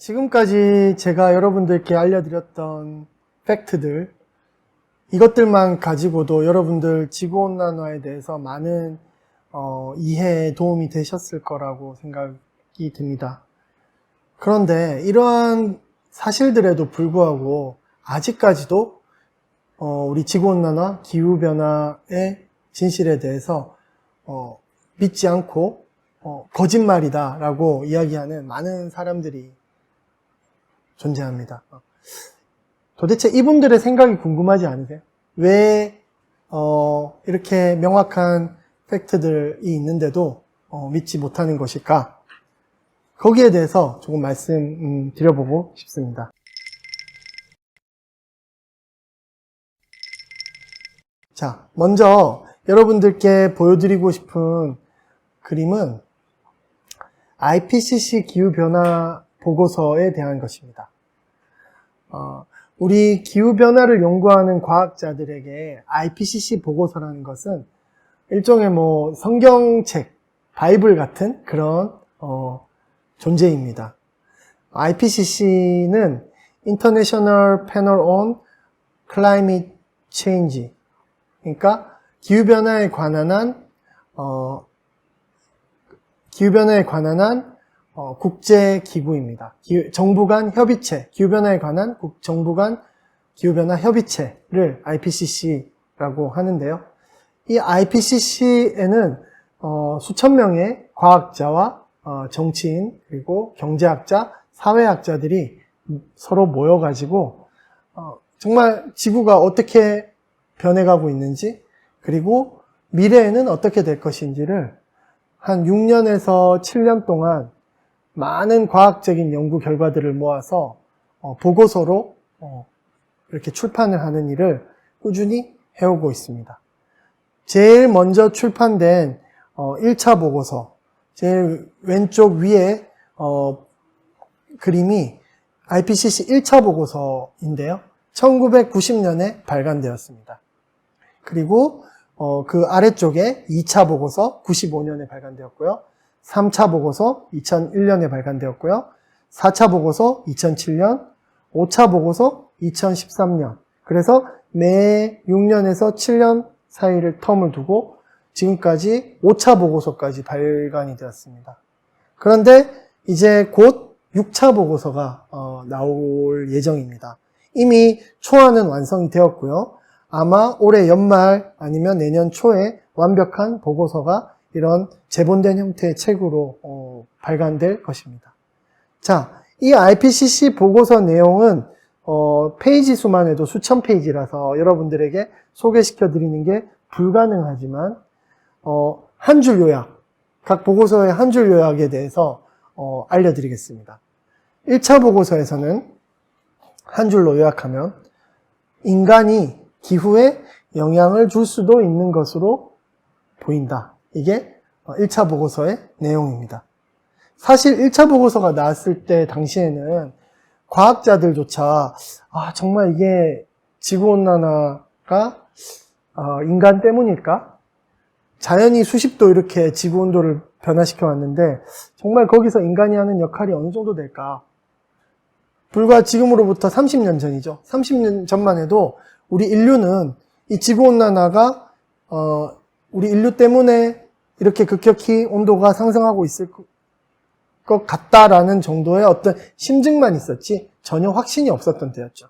지금까지 제가 여러분들께 알려드렸던 팩트들, 이것들만 가지고도 여러분들 지구온난화에 대해서 많은 어, 이해에 도움이 되셨을 거라고 생각이 듭니다. 그런데 이러한 사실들에도 불구하고 아직까지도 어, 우리 지구온난화, 기후변화의 진실에 대해서 어, 믿지 않고 어, 거짓말이다 라고 이야기하는 많은 사람들이 존재합니다. 어, 도대체 이분들의 생각이 궁금하지 않으세요? 왜 어, 이렇게 명확한 팩트들이 있는데도 어, 믿지 못하는 것일까? 거기에 대해서 조금 말씀 음, 드려보고 싶습니다. 자, 먼저 여러분들께 보여드리고 싶은 그림은 IPCC 기후변화 보고서에 대한 것입니다. 어, 우리 기후변화를 연구하는 과학자들에게 IPCC 보고서라는 것은 일종의 뭐 성경책, 바이블 같은 그런 어, 존재입니다. IPCC는 International Panel on Climate Change, 그러니까 기후변화에 관한 한, 어, 기후변화에 관한 한 어, 국제기구입니다. 기후- 정부 간 협의체, 기후변화에 관한 국- 정부 간 기후변화 협의체를 IPCC라고 하는데요. 이 IPCC에는 어, 수천 명의 과학자와 어, 정치인 그리고 경제학자, 사회학자들이 서로 모여가지고 어, 정말 지구가 어떻게 변해가고 있는지 그리고 미래에는 어떻게 될 것인지를 한 6년에서 7년 동안 많은 과학적인 연구 결과들을 모아서 어, 보고서로 어, 이렇게 출판을 하는 일을 꾸준히 해오고 있습니다. 제일 먼저 출판된 어, 1차 보고서, 제일 왼쪽 위에 어, 그림이 IPCC 1차 보고서인데요. 1990년에 발간되었습니다. 그리고 어, 그 아래쪽에 2차 보고서 95년에 발간되었고요. 3차 보고서 2001년에 발간되었고요. 4차 보고서 2007년, 5차 보고서 2013년. 그래서 매 6년에서 7년 사이를 텀을 두고 지금까지 5차 보고서까지 발간이 되었습니다. 그런데 이제 곧 6차 보고서가 어, 나올 예정입니다. 이미 초안은 완성이 되었고요. 아마 올해 연말 아니면 내년 초에 완벽한 보고서가 이런 재본된 형태의 책으로 어, 발간될 것입니다. 자, 이 IPCC 보고서 내용은 어, 페이지 수만 해도 수천 페이지라서 여러분들에게 소개시켜 드리는 게 불가능하지만 어, 한 줄 요약, 각 보고서의 한 줄 요약에 대해서 어, 알려드리겠습니다. 1차 보고서에서는 한 줄로 요약하면 인간이 기후에 영향을 줄 수도 있는 것으로 보인다. 이게 1차 보고서의 내용입니다. 사실 1차 보고서가 나왔을 때 당시에는 과학자들조차 아, 정말 이게 지구온난화가 어, 인간 때문일까? 자연이 수십 도 이렇게 지구 온도를 변화시켜 왔는데 정말 거기서 인간이 하는 역할이 어느 정도 될까? 불과 지금으로부터 30년 전이죠. 30년 전만 해도 우리 인류는 이 지구 온난화가 어, 우리 인류 때문에 이렇게 급격히 온도가 상승하고 있을 것 같다라는 정도의 어떤 심증만 있었지 전혀 확신이 없었던 때였죠.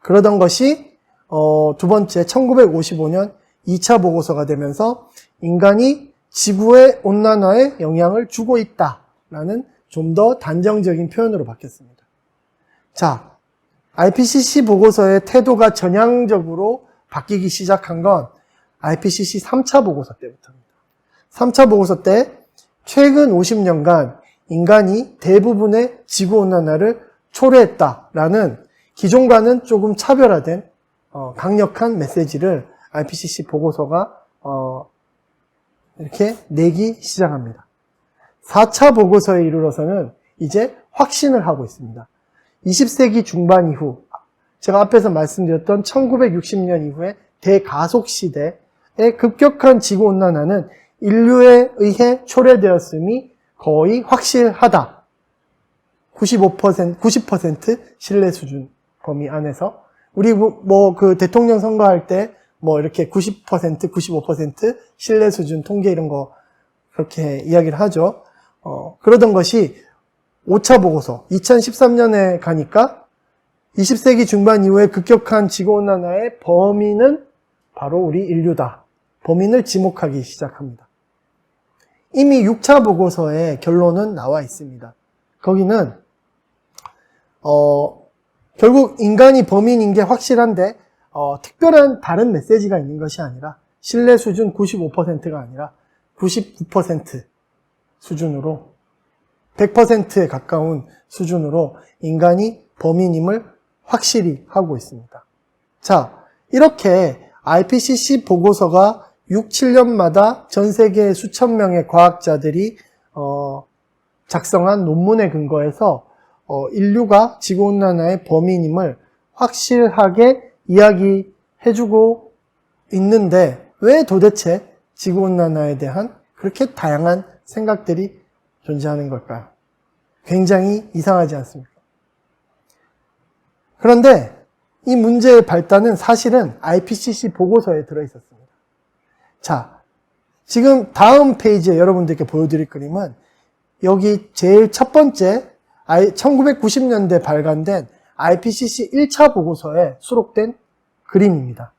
그러던 것이 어, 두 번째 1955년 2차 보고서가 되면서 인간이 지구의 온난화에 영향을 주고 있다라는 좀 더 단정적인 표현으로 바뀌었습니다. 자, IPCC 보고서의 태도가 전향적으로 바뀌기 시작한 건 IPCC 3차 보고서 때부터입니다. 3차 보고서 때 최근 50년간 인간이 대부분의 지구온난화를 초래했다라는 기존과는 조금 차별화된 어, 강력한 메시지를 IPCC 보고서가 어, 이렇게 내기 시작합니다. 4차 보고서에 이르러서는 이제 확신을 하고 있습니다. 20세기 중반 이후 제가 앞에서 말씀드렸던 1960년 이후의 대가속 시대의 급격한 지구 온난화는 인류에 의해 초래되었음이 거의 확실하다. 95% 90% 신뢰 수준 범위 안에서 우리 뭐 그 대통령 선거할 때 뭐 이렇게 90% 95% 신뢰 수준 통계 이런 거 그렇게 이야기를 하죠. 어, 그러던 것이 5차 보고서 2013년에 가니까 20세기 중반 이후에 급격한 지구온난화의 범위는 바로 우리 인류다. 범인을 지목하기 시작합니다. 이미 6차 보고서의 결론은 나와 있습니다. 거기는 어, 결국 인간이 범인인 게 확실한데 어, 특별한 다른 메시지가 있는 것이 아니라 신뢰 수준 95%가 아니라 99% 수준으로 100%에 가까운 수준으로 인간이 범인임을 확실히 하고 있습니다. 자, 이렇게 IPCC 보고서가 6, 7년마다 전 세계 수천 명의 과학자들이 어, 작성한 논문에 근거해서 어, 인류가 지구온난화의 범인임을 확실하게 이야기해주고 있는데 왜 도대체 지구온난화에 대한 그렇게 다양한 생각들이 존재하는 걸까요? 굉장히 이상하지 않습니까? 그런데 이 문제의 발단은 사실은 IPCC 보고서에 들어있었습니다. 자, 지금 다음 페이지에 여러분들께 보여드릴 그림은 여기 제일 첫 번째 1990년대 발간된 IPCC 1차 보고서에 수록된 그림입니다.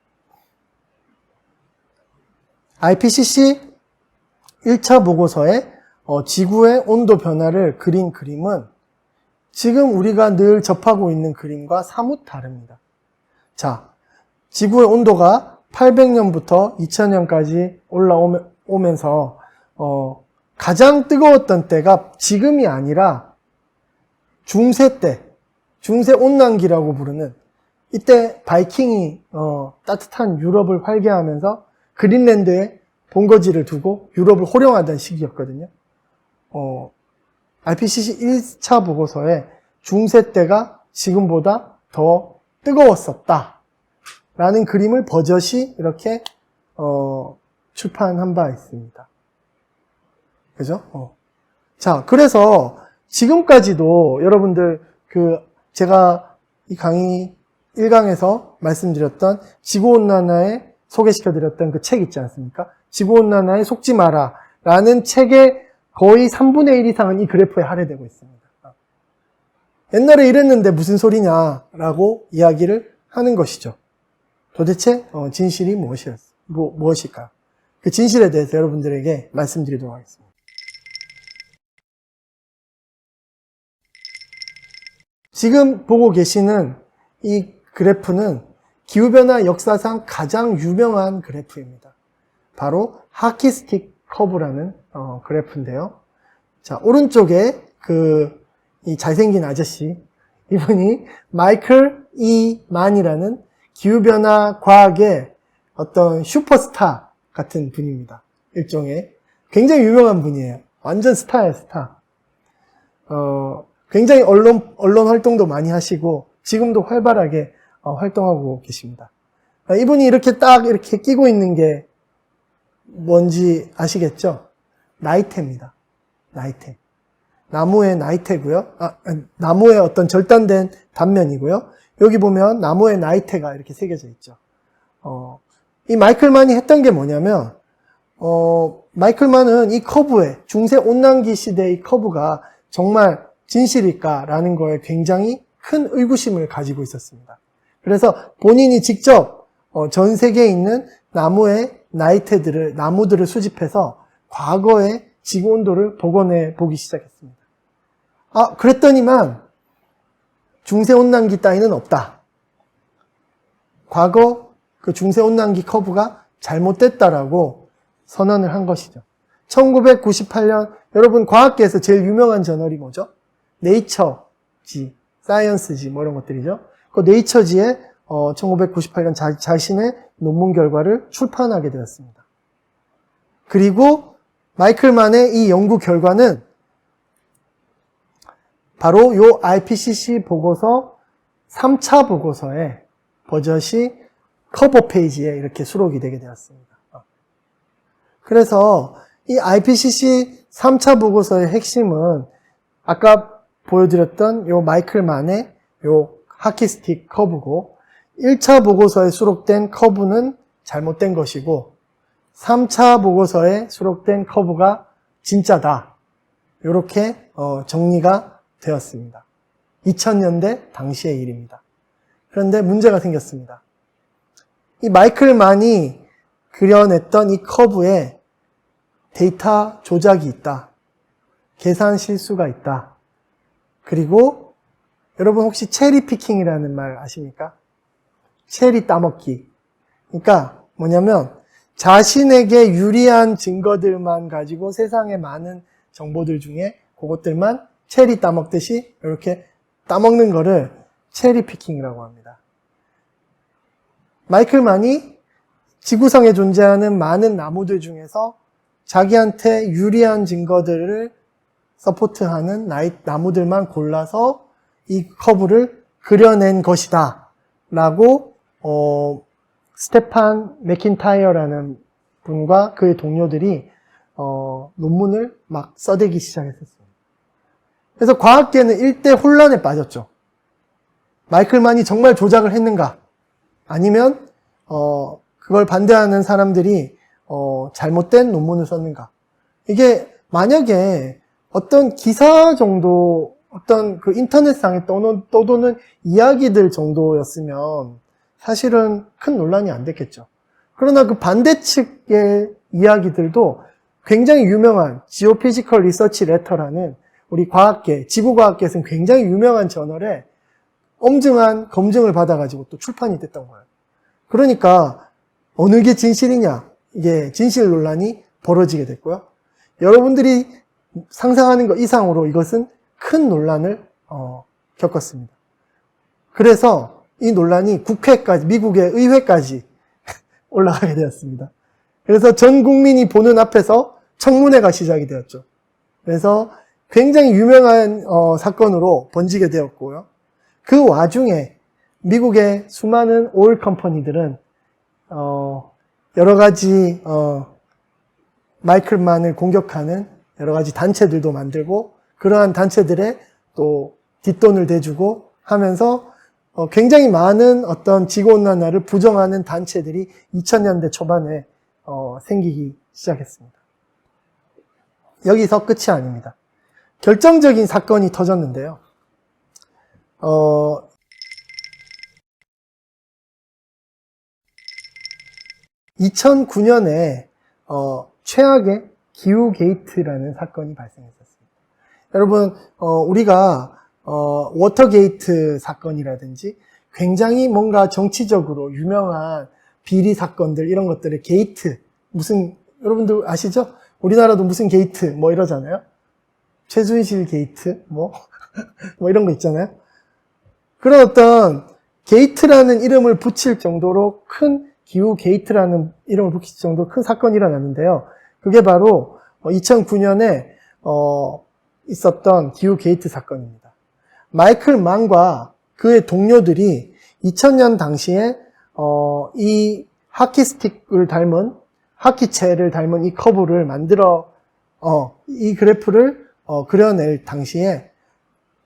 IPCC 1차 보고서에 어, 지구의 온도 변화를 그린 그림은 지금 우리가 늘 접하고 있는 그림과 사뭇 다릅니다. 자, 지구의 온도가 800년부터 2000년까지 올라오면서 어, 가장 뜨거웠던 때가 지금이 아니라 중세 때, 중세 온난기라고 부르는 이때 바이킹이 어, 따뜻한 유럽을 활개하면서 그린랜드에 본거지를 두고 유럽을 호령하던 시기였거든요. 어, IPCC 1차 보고서에 중세 때가 지금보다 더 뜨거웠었다. 라는 그림을 버젓이 이렇게 어, 출판한 바 있습니다. 그죠? 어. 자, 그래서 지금까지도 여러분들 그 제가 이 강의 1강에서 말씀드렸던 지구온난화에 소개시켜드렸던 그 책 있지 않습니까? 지구온난화에 속지 마라 라는 책의 거의 3분의 1 이상은 이 그래프에 할애되고 있습니다. 옛날에 이랬는데 무슨 소리냐라고 이야기를 하는 것이죠. 도대체 어, 진실이 무엇이었, 뭐, 무엇일까? 그 진실에 대해서 여러분들에게 말씀드리도록 하겠습니다. 지금 보고 계시는 이 그래프는 기후변화 역사상 가장 유명한 그래프입니다. 바로 하키스틱 커브라는 어, 그래프인데요. 자, 오른쪽에 그, 이 잘생긴 아저씨, 이분이 마이클 이 만이라는 기후변화 과학의 어떤 슈퍼스타 같은 분입니다. 일종의. 굉장히 유명한 분이에요. 완전 스타예요, 스타. 어, 굉장히 언론, 언론 활동도 많이 하시고, 지금도 활발하게 어, 활동하고 계십니다. 아, 이분이 이렇게 딱 이렇게 끼고 있는 게 뭔지 아시겠죠? 나이테입니다. 나이테. 나무의 나이테고요. 아, 나무의 어떤 절단된 단면이고요. 여기 보면 나무의 나이테가 이렇게 새겨져 있죠. 어, 이 마이클만이 했던 게 뭐냐면, 어, 마이클만은 이 커브에, 중세 온난기 시대의 커브가 정말 진실일까라는 거에 굉장히 큰 의구심을 가지고 있었습니다. 그래서 본인이 직접 어, 전 세계에 있는 나무의 나이테들을, 나무들을 수집해서 과거의 지구 온도를 복원해 보기 시작했습니다. 아, 그랬더니만 중세 온난기 따위는 없다. 과거 그 중세 온난기 커브가 잘못됐다라고 선언을 한 것이죠. 1998년 여러분 과학계에서 제일 유명한 저널이 뭐죠? 네이처지, 사이언스지 뭐 이런 것들이죠. 그 네이처지에 어, 1998년 자, 자신의 논문 결과를 출판하게 되었습니다. 그리고 마이클만의 이 연구 결과는 바로 요 IPCC 보고서 3차 보고서에 버젓이 커버 페이지에 이렇게 수록이 되게 되었습니다. 그래서 이 IPCC 3차 보고서의 핵심은 아까 보여드렸던 요 마이클만의 요 하키스틱 커브고 1차 보고서에 수록된 커브는 잘못된 것이고 3차 보고서에 수록된 커브가 진짜다. 이렇게 어, 정리가 되었습니다. 2000년대 당시의 일입니다. 그런데 문제가 생겼습니다. 이 마이클 만이 그려냈던 이 커브에 데이터 조작이 있다. 계산 실수가 있다. 그리고 여러분 혹시 체리 피킹이라는 말 아십니까? 체리 따먹기. 그러니까 뭐냐면 자신에게 유리한 증거들만 가지고 세상에 많은 정보들 중에 그것들만 체리 따먹듯이 이렇게 따먹는 거를 체리 피킹이라고 합니다. 마이클만이 지구상에 존재하는 많은 나무들 중에서 자기한테 유리한 증거들을 서포트하는 나이- 나무들만 골라서 이 커브를 그려낸 것이다. 라고, 어, 스테판 맥킨타이어라는 분과 그의 동료들이, 어, 논문을 막 써대기 시작했었어요. 그래서 과학계는 일대 혼란에 빠졌죠. 마이클만이 정말 조작을 했는가? 아니면, 어, 그걸 반대하는 사람들이, 어, 잘못된 논문을 썼는가? 이게 만약에 어떤 기사 정도, 어떤 그 인터넷상에 떠도는, 떠도는 이야기들 정도였으면 사실은 큰 논란이 안 됐겠죠. 그러나 그 반대 측의 이야기들도 굉장히 유명한 지오피지컬 리서치 레터라는 우리 과학계, 지구과학계에서는 굉장히 유명한 저널에 엄증한 검증을 받아가지고 또 출판이 됐던 거예요. 그러니까 어느 게 진실이냐 이게 진실 논란이 벌어지게 됐고요. 여러분들이 상상하는 것 이상으로 이것은 큰 논란을 어, 겪었습니다. 그래서 이 논란이 국회까지 미국의 의회까지 올라가게 되었습니다. 그래서 전 국민이 보는 앞에서 청문회가 시작이 되었죠. 그래서 굉장히 유명한 어, 사건으로 번지게 되었고요. 그 와중에 미국의 수많은 오일 컴퍼니들은 어, 여러 가지 어, 마이클만을 공격하는 여러 가지 단체들도 만들고 그러한 단체들의 또 뒷돈을 대주고 하면서 어, 굉장히 많은 어떤 지구온난화를 부정하는 단체들이 2000년대 초반에 어, 생기기 시작했습니다. 여기서 끝이 아닙니다. 결정적인 사건이 터졌는데요. 어, 2009년에 어, 최악의 기후 게이트라는 사건이 발생했었습니다. 여러분, 어, 우리가 어, 워터 게이트 사건이라든지 굉장히 뭔가 정치적으로 유명한 비리 사건들 이런 것들의 게이트 무슨 여러분들 아시죠? 우리나라도 무슨 게이트 뭐 이러잖아요. 최순실 게이트 뭐, 뭐 이런 거 있잖아요. 그런 어떤 게이트라는 이름을 붙일 정도로 큰 기후 게이트라는 이름을 붙일 정도로 큰 사건이 일어났는데요. 그게 바로 2009년에 어, 있었던 기후 게이트 사건입니다. 마이클 망과 그의 동료들이 2000년 당시에 어, 이 하키 스틱을 닮은 하키체를 닮은 이 커브를 만들어 어, 이 그래프를 어, 그려낼 당시에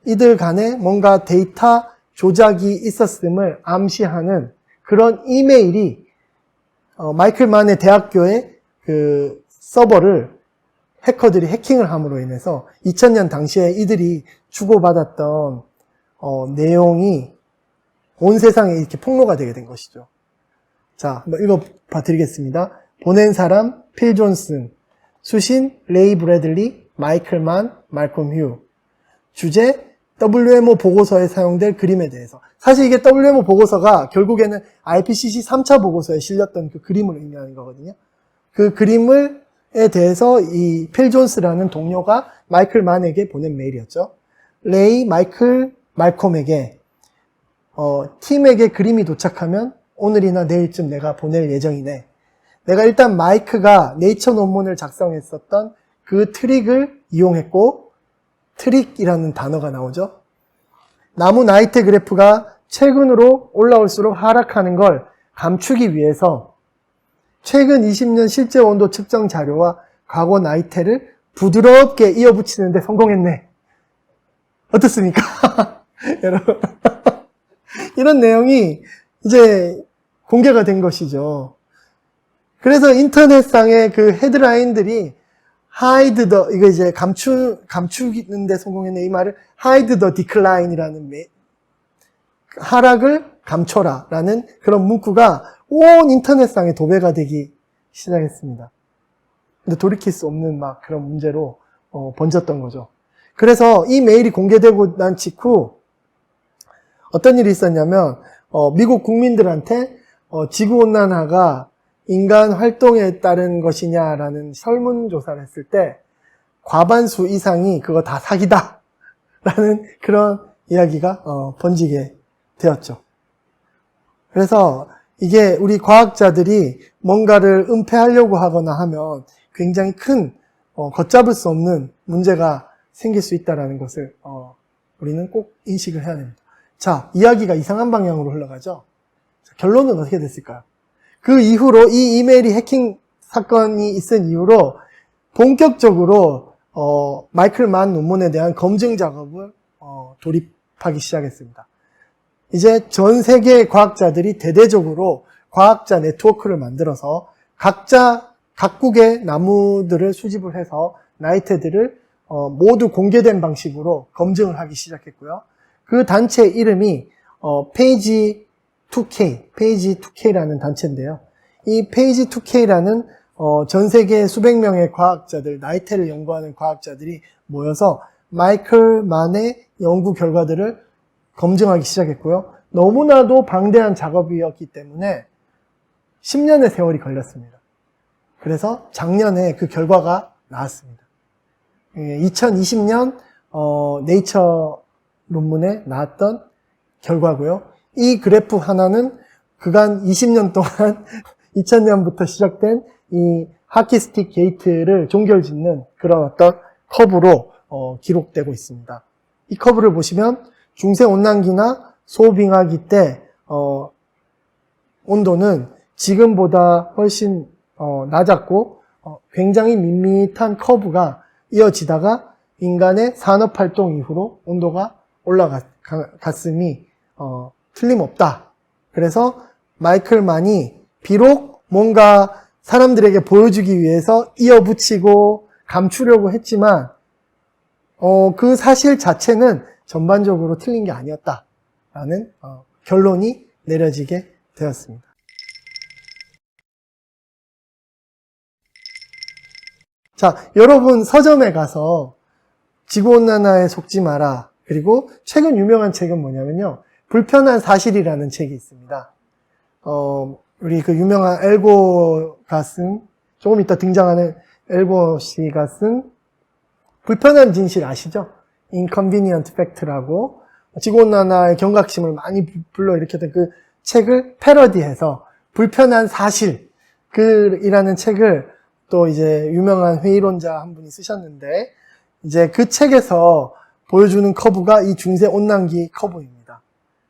이들 간에 뭔가 데이터 조작이 있었음을 암시하는 그런 이메일이 어, 마이클만의 대학교의 그 서버를 해커들이 해킹을 함으로 인해서 2000년 당시에 이들이 주고받았던 어, 내용이 온 세상에 이렇게 폭로가 되게 된 것이죠. 자, 한번 읽어봐 드리겠습니다. 보낸 사람 필 존슨, 수신 레이 브래들리, 마이클만, 말콤 휴. 주제 WMO 보고서에 사용될 그림에 대해서. 사실 이게 WMO 보고서가 결국에는 IPCC 3차 보고서에 실렸던 그 그림을 의미하는 거거든요. 그 그림을 에 대해서 이 필 존스라는 동료가 마이클 만에게 보낸 메일이었죠. 레이, 마이클, 말콤에게 어, 팀에게 그림이 도착하면 오늘이나 내일쯤 내가 보낼 예정이네. 내가 일단 마이크가 네이처 논문을 작성했었던 그 트릭을 이용했고 트릭이라는 단어가 나오죠. 나무 나이트 그래프가 최근으로 올라올수록 하락하는 걸 감추기 위해서 최근 20년 실제 온도 측정 자료와 과거 나이테를 부드럽게 이어붙이는데 성공했네. 어떻습니까? 여러분. 이런 내용이 이제 공개가 된 것이죠. 그래서 인터넷상의 그 헤드라인들이 hide the, 이거 이제 감추, 감추는데 성공했네. 이 말을 hide the decline이라는 매- 하락을 감춰라. 라는 그런 문구가 온 인터넷상에 도배가 되기 시작했습니다. 근데 돌이킬 수 없는 막 그런 문제로 어, 번졌던 거죠. 그래서 이 메일이 공개되고 난 직후 어떤 일이 있었냐면 어, 미국 국민들한테 어, 지구 온난화가 인간 활동에 따른 것이냐라는 설문조사를 했을 때 과반수 이상이 그거 다 사기다 라는 그런 이야기가 어, 번지게 되었죠. 그래서 이게 우리 과학자들이 뭔가를 은폐하려고 하거나 하면 굉장히 큰 어, 걷잡을 수 없는 문제가 생길 수 있다는 것을 어, 우리는 꼭 인식을 해야 됩니다. 자, 이야기가 이상한 방향으로 흘러가죠. 자, 결론은 어떻게 됐을까요? 그 이후로 이 이메일이 해킹 사건이 있은 이후로 본격적으로 어, 마이클 만 논문에 대한 검증 작업을 어, 돌입하기 시작했습니다. 이제 전 세계 과학자들이 대대적으로 과학자 네트워크를 만들어서 각자 각국의 나무들을 수집을 해서 나이테들을 어, 모두 공개된 방식으로 검증을 하기 시작했고요. 그 단체 이름이 어, 페이지 2K, 페이지 2K라는 단체인데요. 이 페이지 2K라는 어, 전 세계 수백 명의 과학자들, 나이테를 연구하는 과학자들이 모여서 마이클 만의 연구 결과들을 검증하기 시작했고요. 너무나도 방대한 작업이었기 때문에 10년의 세월이 걸렸습니다. 그래서 작년에 그 결과가 나왔습니다. 2020년 네이처 논문에 나왔던 결과고요. 이 그래프 하나는 그간 20년 동안 2000년부터 시작된 이 하키스틱 게이트를 종결 짓는 그런 어떤 커브로 어, 기록되고 있습니다. 이 커브를 보시면 중세 온난기나 소빙하기 때 어, 온도는 지금보다 훨씬 어, 낮았고 어, 굉장히 밋밋한 커브가 이어지다가 인간의 산업 활동 이후로 온도가 올라갔음이 어, 틀림없다. 그래서 마이클만이 비록 뭔가 사람들에게 보여주기 위해서 이어붙이고 감추려고 했지만 어, 그 사실 자체는 전반적으로 틀린 게 아니었다라는 어, 결론이 내려지게 되었습니다. 자, 여러분 서점에 가서 지구온난화에 속지 마라. 그리고 최근 유명한 책은 뭐냐면요. 불편한 사실이라는 책이 있습니다. 어, 우리 그 유명한 엘고가 쓴, 조금 이따 등장하는 엘고 씨가 쓴 불편한 진실 아시죠? Inconvenient Fact라고 지구온난화의 경각심을 많이 불러일으켰던 그 책을 패러디해서 불편한 사실 그 이라는 책을 또 이제 유명한 회의론자 한 분이 쓰셨는데 이제 그 책에서 보여주는 커브가 이 중세 온난기 커브입니다.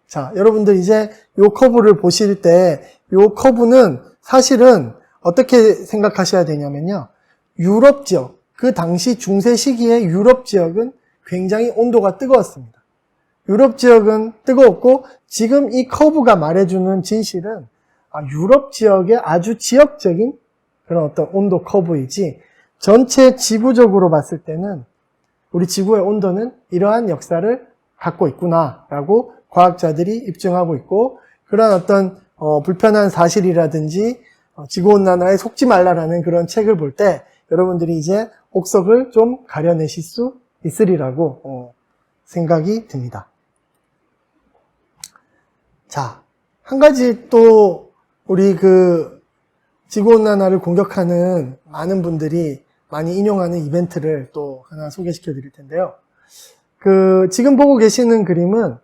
자, 여러분들 이제 이 커브를 보실 때이 커브는 사실은 어떻게 생각하셔야 되냐면요. 유럽 지역, 그 당시 중세 시기의 유럽 지역은 굉장히 온도가 뜨거웠습니다. 유럽 지역은 뜨거웠고 지금 이 커브가 말해주는 진실은 아, 유럽 지역의 아주 지역적인 그런 어떤 온도 커브이지 전체 지구적으로 봤을 때는 우리 지구의 온도는 이러한 역사를 갖고 있구나라고 과학자들이 입증하고 있고 그런 어떤 어, 불편한 사실이라든지 어, 지구온난화에 속지 말라라는 그런 책을 볼 때 여러분들이 이제 옥석을 좀 가려내실 수 있으리라고 어, 생각이 듭니다. 자, 한 가지 또 우리 그 지구온난화를 공격하는 많은 분들이 많이 인용하는 이벤트를 또 하나 소개시켜 드릴 텐데요. 그 지금 보고 계시는 그림은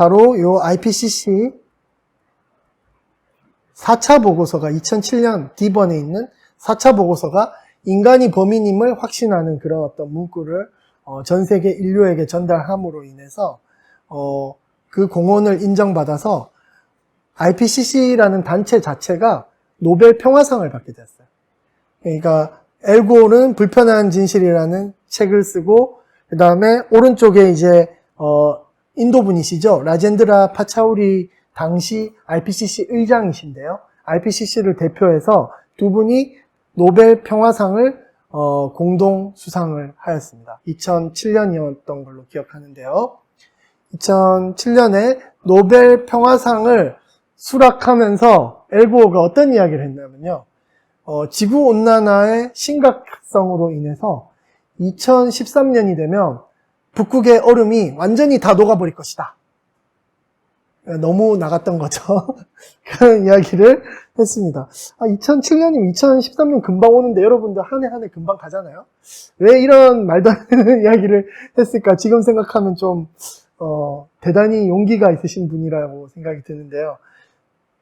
바로 요 IPCC 4차 보고서가 2007년 D번에 있는 4차 보고서가 인간이 범인임을 확신하는 그런 어떤 문구를 어, 전 세계 인류에게 전달함으로 인해서 어, 그 공헌을 인정받아서 IPCC라는 단체 자체가 노벨 평화상을 받게 됐어요. 그러니까 엘고는 불편한 진실이라는 책을 쓰고 그 다음에 오른쪽에 이제 어, 인도 분이시죠. 라젠드라 파차우리 당시 IPCC 의장이신데요. IPCC를 대표해서 두 분이 노벨 평화상을 어, 공동 수상을 하였습니다. 2007년이었던 걸로 기억하는데요. 2007년에 노벨 평화상을 수락하면서 엘고어가 어떤 이야기를 했냐면요. 어, 지구 온난화의 심각성으로 인해서 2013년이 되면 북극의 얼음이 완전히 다 녹아버릴 것이다. 너무 나갔던 거죠. 그런 이야기를 했습니다. 아, 2007년이면 2013년 금방 오는데 여러분들 한 해 한 해 금방 가잖아요. 왜 이런 말도 안 되는 이야기를 했을까? 지금 생각하면 좀 어, 대단히 용기가 있으신 분이라고 생각이 드는데요.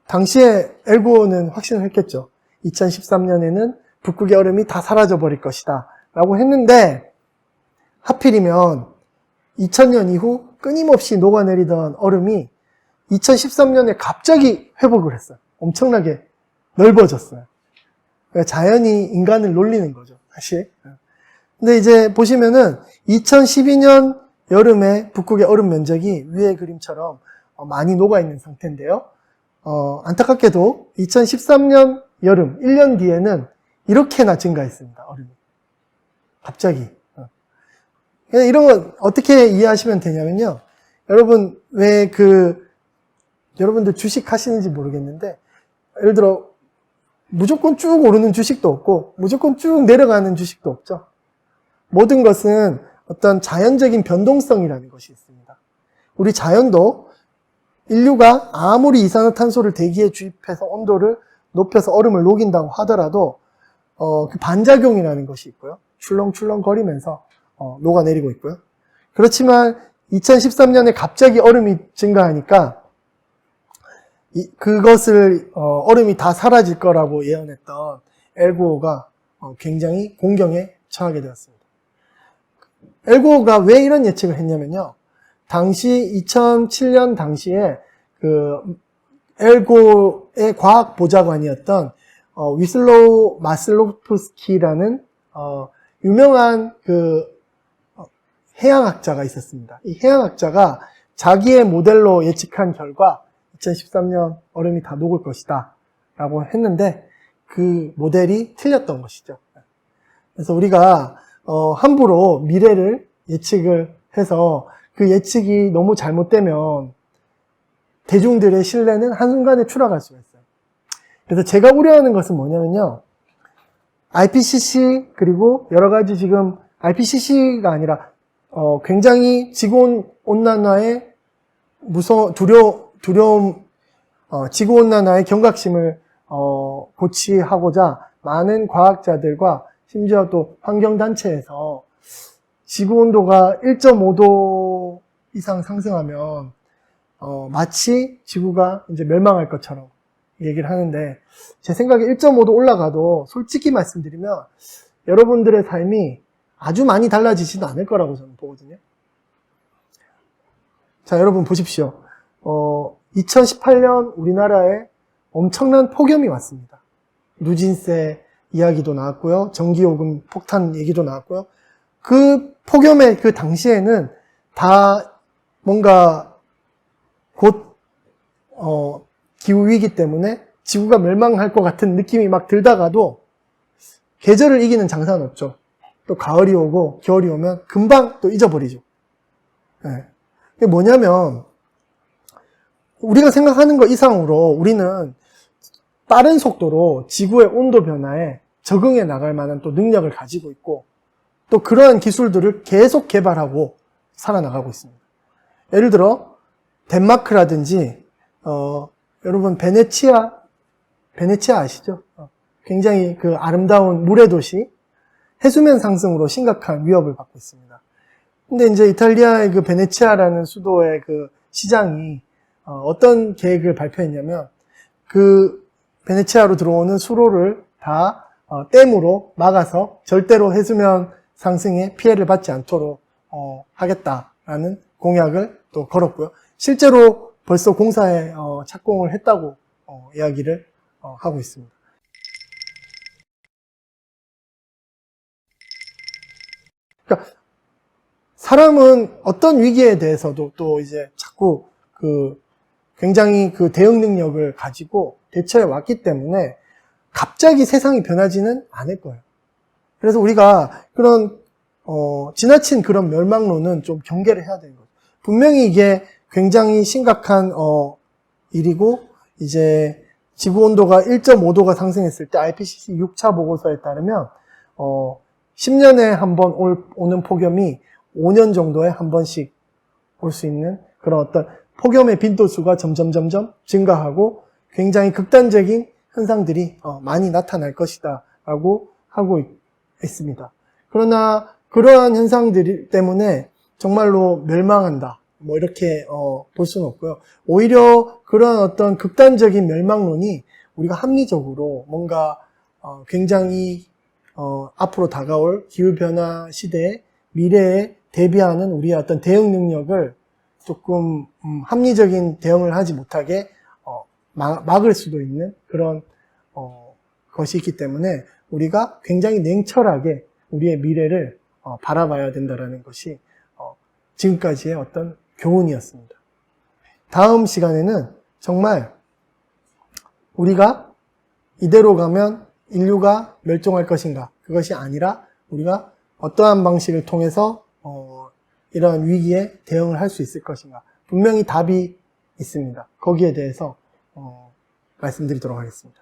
당시에 엘고는 확신을 했겠죠. 2013년에는 북극의 얼음이 다 사라져 버릴 것이다. 라고 했는데, 하필이면 2000년 이후 끊임없이 녹아내리던 얼음이 2013년에 갑자기 회복을 했어요. 엄청나게 넓어졌어요. 그러니까 자연이 인간을 놀리는 거죠, 사실. 근데 이제 보시면은 2012년 여름에 북극의 얼음 면적이 위의 그림처럼 어, 많이 녹아 있는 상태인데요. 어, 안타깝게도 2013년 여름, 1년 뒤에는 이렇게나 증가했습니다, 얼음이. 갑자기. 어. 그냥 이런 건 어떻게 이해하시면 되냐면요. 여러분, 왜 그, 여러분들 주식 하시는지 모르겠는데, 예를 들어, 무조건 쭉 오르는 주식도 없고, 무조건 쭉 내려가는 주식도 없죠. 모든 것은 어떤 자연적인 변동성이라는 것이 있습니다. 우리 자연도 인류가 아무리 이산화탄소를 대기에 주입해서 온도를 높여서 얼음을 녹인다고 하더라도 어, 그 반작용이라는 것이 있고요. 출렁출렁 거리면서 어, 녹아내리고 있고요. 그렇지만 2013년에 갑자기 얼음이 증가하니까 이, 그것을 어, 얼음이 다 사라질 거라고 예언했던 엘고가 어, 굉장히 공경에 처하게 되었습니다. 엘고가 왜 이런 예측을 했냐면요. 당시 2007년 당시에 그 엘고의 과학 보좌관이었던 어, 위슬로우 마슬로프스키라는 어, 유명한 그 어, 해양학자가 있었습니다. 이 해양학자가 자기의 모델로 예측한 결과 2013년 얼음이 다 녹을 것이다 라고 했는데 그 모델이 틀렸던 것이죠. 그래서 우리가 어, 함부로 미래를 예측을 해서 그 예측이 너무 잘못되면 대중들의 신뢰는 한순간에 추락할 수가 있어요. 그래서 제가 우려하는 것은 뭐냐면요. IPCC 그리고 여러 가지 지금 IPCC가 아니라 어, 굉장히 지구 온난화의 무서 두려 두려움 어, 지구 온난화의 경각심을 어, 고치하고자 많은 과학자들과 심지어 또 환경단체에서 지구 온도가 1.5도 이상 상승하면 어, 마치 지구가 이제 멸망할 것처럼 얘기를 하는데 제 생각에 1.5도 올라가도 솔직히 말씀드리면 여러분들의 삶이 아주 많이 달라지지도 않을 거라고 저는 보거든요. 자, 여러분 보십시오. 어, 2018년 우리나라에 엄청난 폭염이 왔습니다. 누진세 이야기도 나왔고요. 전기요금 폭탄 얘기도 나왔고요. 그 폭염의 그 당시에는 다 뭔가 곧, 어, 기후위기 때문에 지구가 멸망할 것 같은 느낌이 막 들다가도 계절을 이기는 장사는 없죠. 또 가을이 오고 겨울이 오면 금방 또 잊어버리죠. 네. 이게 뭐냐면, 우리가 생각하는 것 이상으로 우리는 빠른 속도로 지구의 온도 변화에 적응해 나갈 만한 또 능력을 가지고 있고 또 그러한 기술들을 계속 개발하고 살아나가고 있습니다. 예를 들어 덴마크라든지 어, 여러분 베네치아 베네치아 아시죠? 어, 굉장히 그 아름다운 물의 도시 해수면 상승으로 심각한 위협을 받고 있습니다. 근데 이제 이탈리아의 그 베네치아라는 수도의 그 시장이 어, 떤 계획을 발표했냐면 그 베네치아로 들어오는 수로를 다 어, 댐으로 막아서 절대로 해수면 상승에 피해를 받지 않도록 어, 하겠다라는 공약을 또 걸었고요. 실제로 벌써 공사에 어, 착공을 했다고 어, 이야기를 어, 하고 있습니다. 그러니까 사람은 어떤 위기에 대해서도 또 이제 자꾸 그 굉장히 그 대응 능력을 가지고 대처해 왔기 때문에 갑자기 세상이 변하지는 않을 거예요. 그래서 우리가 그런 어, 지나친 그런 멸망론은 좀 경계를 해야 되는 거죠. 분명히 이게 굉장히 심각한 어, 일이고 이제 지구 온도가 1.5도가 상승했을 때 IPCC 6차 보고서에 따르면 어, 10년에 한 번 오는 폭염이 5년 정도에 한 번씩 올 수 있는 그런 어떤 폭염의 빈도수가 점점 점점 증가하고 굉장히 극단적인 현상들이 어, 많이 나타날 것이다 라고 하고 있, 있습니다. 그러나 그러한 현상들 때문에 정말로 멸망한다. 뭐 이렇게 어, 볼 수는 없고요. 오히려 그런 어떤 극단적인 멸망론이 우리가 합리적으로 뭔가 어, 굉장히 어, 앞으로 다가올 기후 변화 시대의 미래에 대비하는 우리의 어떤 대응 능력을 조금 음, 합리적인 대응을 하지 못하게 어, 막, 막을 수도 있는 그런 어, 것이 있기 때문에 우리가 굉장히 냉철하게 우리의 미래를 어, 바라봐야 된다라는 것이 어, 지금까지의 어떤 교훈이었습니다. 다음 시간에는 정말 우리가 이대로 가면 인류가 멸종할 것인가 그것이 아니라 우리가 어떠한 방식을 통해서 어, 이러한 위기에 대응을 할 수 있을 것인가 분명히 답이 있습니다. 거기에 대해서 어, 말씀드리도록 하겠습니다.